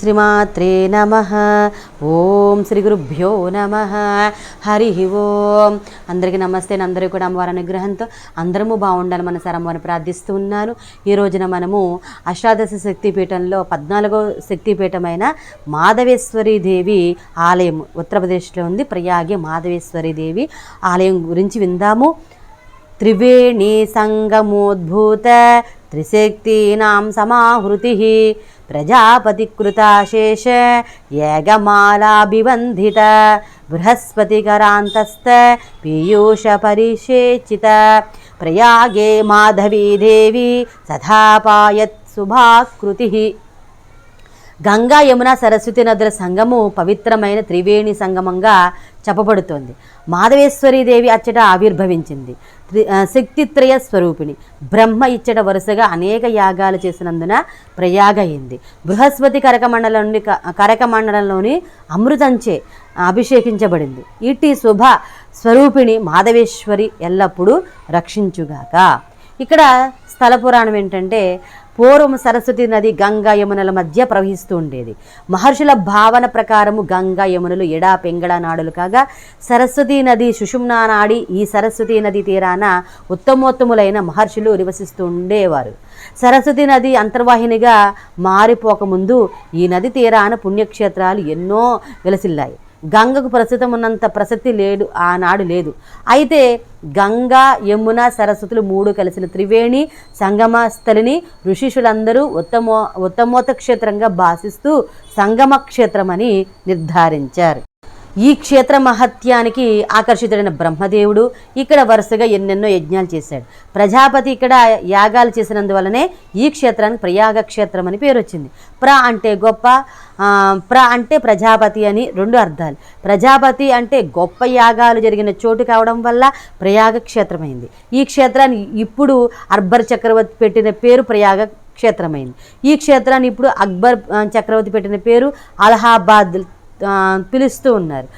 శ్రీమాత్రే నమ. ఓం శ్రీ గురుభ్యో నమ. హరి ఓం. అందరికీ నమస్తే అందరూ కూడా అమ్మవారి అనుగ్రహంతో అందరము బాగుండాలి మన సార్ అమ్మవారిని ప్రార్థిస్తూ ఉన్నాను. ఈ రోజున మనము అష్టాదశ శక్తిపీఠంలో పద్నాలుగో శక్తిపీఠమైన మాధవేశ్వరి దేవి ఆలయం ఉత్తరప్రదేశ్లో ఉంది. ప్రయాగి మాధవేశ్వరి దేవి ఆలయం గురించి విందాము. త్రివేణి సంగమోద్భూత త్రిశక్తీనాం సమాహృతి. ప్రజాపతి ప్రజాపతికృతాశేష ఏగమాలాభివంధిత బృహస్పతికరాంతస్థ పీయూష పరిశేచిత ప్రయాగే మాధవీ దేవి సదాపాయత్ శుభాకృతి గంగా యమున సరస్వతి నదుల సంగము పవిత్రమైన త్రివేణి సంగమంగా చెప్పబడుతోంది. మాధవేశ్వరిదేవి అచ్చట ఆవిర్భవించింది. శక్తిత్రయ స్వరూపిణి. బ్రహ్మ ఇచ్చట వరుసగా అనేక యాగాలు చేసినందున ప్రయాగ అయింది బృహస్పతి కరకమండలంలోని కరకమండలంలోని అమృతంచే అభిషేకించబడింది. ఇటీ శుభ స్వరూపిణి మాధవేశ్వరి ఎల్లప్పుడూ రక్షించుగాక. ఇక్కడ స్థల పురాణం ఏంటంటే పూర్వం సరస్వతి నది గంగా యమునల మధ్య ప్రవహిస్తూ ఉండేది. మహర్షుల భావన ప్రకారము గంగా యమునలు ఎడా పెంగళ నాడులు కాగా సరస్వతి నది సుషుమ్నా నాడి ఈ సరస్వతి నది తీరాన ఉత్తమోత్తములైన మహర్షులు నివసిస్తూ ఉండేవారు. సరస్వతి నది అంతర్వాహినిగా మారిపోకముందు ఈ నది తీరాన పుణ్యక్షేత్రాలు ఎన్నో వెలసిల్లాయి. గంగకు ప్రస్తుతం ఉన్నంత ప్రసక్తి లేడు ఆనాడు లేదు. అయితే గంగా యమున సరస్వతులు మూడు కలిసిన త్రివేణి సంగమ స్థలిని ఋషిషులందరూ ఉత్తమో ఉత్తమోత క్షేత్రంగా భాషిస్తూ సంగమ క్షేత్రమని నిర్ధారించారు. ఈ క్షేత్ర మహత్యానికి ఆకర్షితుడైన బ్రహ్మదేవుడు. ఇక్కడ వరుసగా ఎన్నెన్నో యజ్ఞాలు చేశాడు. ప్రజాపతి ఇక్కడ యాగాలు చేసినందువలనే ఈ క్షేత్రానికి ప్రయాగ క్షేత్రం అని పేరు వచ్చింది. ప్ర అంటే గొప్ప ప్ర అంటే ప్రజాపతి అని రెండు అర్థాలు. ప్రజాపతి అంటే గొప్ప యాగాలు జరిగిన చోటు కావడం వల్ల ప్రయాగ క్షేత్రమైంది. ఈ క్షేత్రాన్ని ఇప్పుడు అర్బర్ చక్రవర్తి పెట్టిన పేరు ప్రయాగ క్షేత్రమైంది. ఈ క్షేత్రాన్ని ఇప్పుడు అక్బర్ చక్రవర్తి పెట్టిన పేరు అలహాబాద్ పిలుస్తూ ఉన్నారు.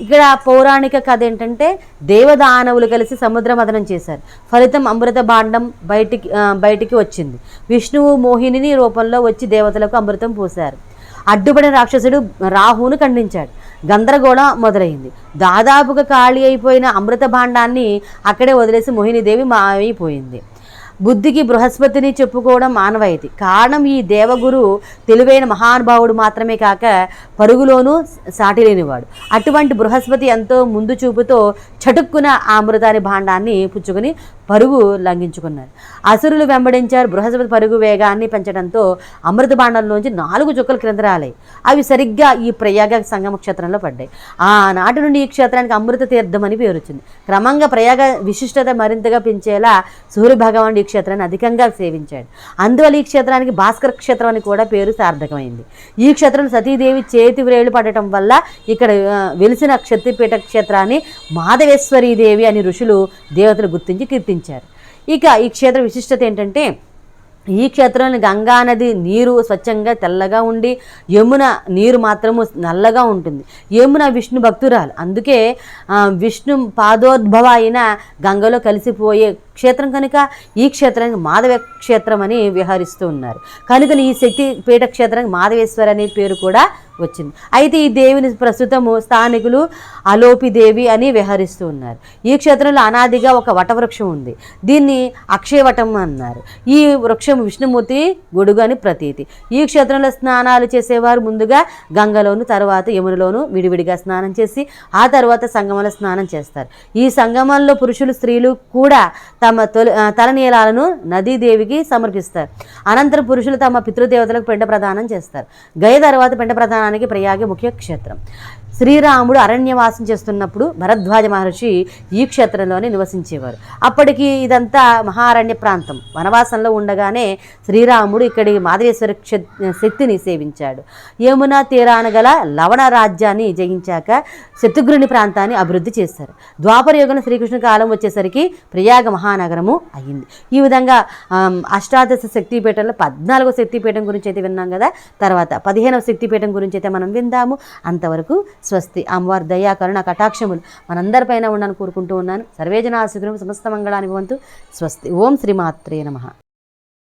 ఇక్కడ పౌరాణిక కథ ఏంటంటే దేవదానవులు కలిసి సముద్ర మదనం చేశారు. ఫలితం అమృత భాండం బయటికి బయటికి వచ్చింది. విష్ణువు మోహిని రూపంలో వచ్చి దేవతలకు అమృతం పోశారు. అడ్డుపడిన రాక్షసుడు రాహువును ఖండించాడు. గందరగోళం మొదలైంది. దాదాపుగా ఖాళీ అయిపోయిన అమృత భాండాన్ని అక్కడే వదిలేసి మోహినీదేవి మాయమైపోయింది. బుద్ధికి బృహస్పతిని చెప్పుకోవడం ఆనవాయితీ కారణం ఈ దేవగురు తెలివైన మహానుభావుడు మాత్రమే కాక పరుగులోనూ సాటి లేనివాడు అటువంటి బృహస్పతి ఎంతో ముందు చూపుతో చటుక్కున ఆ అమృతాని భాండాన్ని పుచ్చుకొని పరుగు లంఘించుకున్నారు. అసురులు వెంబడించారు. బృహస్పతి పరుగు వేగాన్ని పెంచడంతో అమృత బాణంలోంచి నాలుగు చుక్కలు క్రింద రాలాయి. అవి సరిగ్గా ఈ ప్రయాగ సంగమ క్షేత్రంలో పడ్డాయి. ఆనాటి నుండి ఈ క్షేత్రానికి అమృత తీర్థం అని పేరు వచ్చింది క్రమంగా ప్రయాగ విశిష్టత మరింతగా పెంచేలా సూర్య భగవానుడు ఈ క్షేత్రాన్ని అధికంగా సేవించాడు. అందువల్ల ఈ క్షేత్రానికి భాస్కర క్షేత్రం అని కూడా పేరు సార్థకమైంది. ఈ క్షేత్రం సతీదేవి చేతి వ్రేలు పడటం వల్ల ఇక్కడ వెలిసిన క్షత్రిపీఠ క్షేత్రాన్ని మాధవేశ్వరీ దేవి అని ఋషులు దేవతలు గుర్తించి కీర్తించారు. ఇక ఈ క్షేత్ర విశిష్టత ఏంటంటే ఈ క్షేత్రంలో గంగా నది నీరు స్వచ్ఛంగా తెల్లగా ఉండి యమున నీరు మాత్రము నల్లగా ఉంటుంది. యమున విష్ణు భక్తురాలు. అందుకే విష్ణు పాదోద్భవ అయిన గంగలో కలిసిపోయే క్షేత్రం కనుక ఈ క్షేత్రానికి మాధవ క్షేత్రం అని విహరిస్తూ ఉన్నారు. కనుక ఈ శక్తి పీఠ క్షేత్రానికి మాధవేశ్వర అనే పేరు కూడా వచ్చింది. అయితే ఈ దేవిని ప్రస్తుతము స్థానికులు అలోపి దేవి అని విహరిస్తూ ఉన్నారు. ఈ క్షేత్రంలో అనాదిగా ఒక వటవృక్షం ఉంది. దీన్ని అక్షయవటం అన్నారు. ఈ వృక్షం విష్ణుమూర్తి గొడుగు అని ప్రతీతి. ఈ క్షేత్రంలో స్నానాలు చేసేవారు ముందుగా గంగలోను తర్వాత యమునలోను విడివిడిగా స్నానం చేసి ఆ తర్వాత సంగమంలో స్నానం చేస్తారు. ఈ సంగమంలో పురుషులు స్త్రీలు కూడా తమ తొలి తలనీలాలను నదీదేవికి సమర్పిస్తారు. అనంతరం పురుషులు తమ పితృదేవతలకు పెండ ప్రదానం చేస్తారు. గయ తర్వాత పెండ ప్రదానానికి ప్రయాగ ముఖ్య క్షేత్రం. శ్రీరాముడు అరణ్యవాసం చేస్తున్నప్పుడు భరద్వాజ మహర్షి ఈ క్షేత్రంలోనే నివసించేవారు. అప్పటికి ఇదంతా మహారణ్య ప్రాంతం. వనవాసంలో ఉండగానే శ్రీరాముడు ఇక్కడి మాధవేశ్వర శక్తిని సేవించాడు. యమునా తీరాన గల లవణ రాజ్యాన్ని జయించాక శత్రుఘ్నుని ప్రాంతాన్ని అభివృద్ధి చేశారు. ద్వాపరయుగం శ్రీకృష్ణ కాలం వచ్చేసరికి ప్రయాగ మహానగరము అయ్యింది ఈ విధంగా అష్టాదశ శక్తిపీఠంలో పద్నాలుగో శక్తిపీఠం గురించి అయితే విన్నాం కదా? తర్వాత పదిహేనవ శక్తిపీఠం గురించి అయితే మనం విందాము. అంతవరకు స్వస్తి. అమ్మవారి దయా కరుణ కటాక్షములు మనందరిపైన ఉండని కోరుకుంటూ ఉన్నాను. సర్వేజన సుగ్రహం సమస్త మంగళానికి వంతు స్వస్తి. ఓం శ్రీమాత్రే నమః.